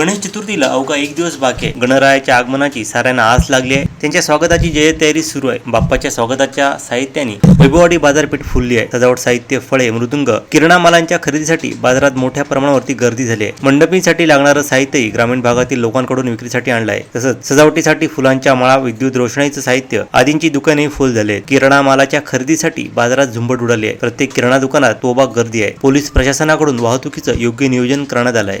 गणेश चतुर्थीला अवघा एक दिवस बाकी आहे. गणरायाच्या आगमनाची साऱ्यांना आस लागली आहे. त्यांच्या स्वागताची जय तयारी सुरू आहे. बाप्पाच्या स्वागताच्या साहित्याने वैभववाडी बाजारपेठ फुलली आहे. सजावट साहित्य फळे मृदुंग किरणा मालांच्या खरेदीसाठी बाजारात मोठ्या प्रमाणावरती गर्दी झाली आहे. मंडपीसाठी लागणारं साहित्यही ग्रामीण भागातील लोकांकडून विक्रीसाठी आणलं आहे. तसंच सजावटीसाठी फुलांच्या माळा विद्युत रोषणाईचं साहित्य आदींची दुकाने फुल झाले आहेत. किराणा मालाच्या खरेदीसाठी बाजारात झुंबड उडाली आहे. प्रत्येक किराणा दुकानात तोबा गर्दी आहे. पोलीस प्रशासनाकडून वाहतुकीचं योग्य नियोजन करण्यात आलं आहे.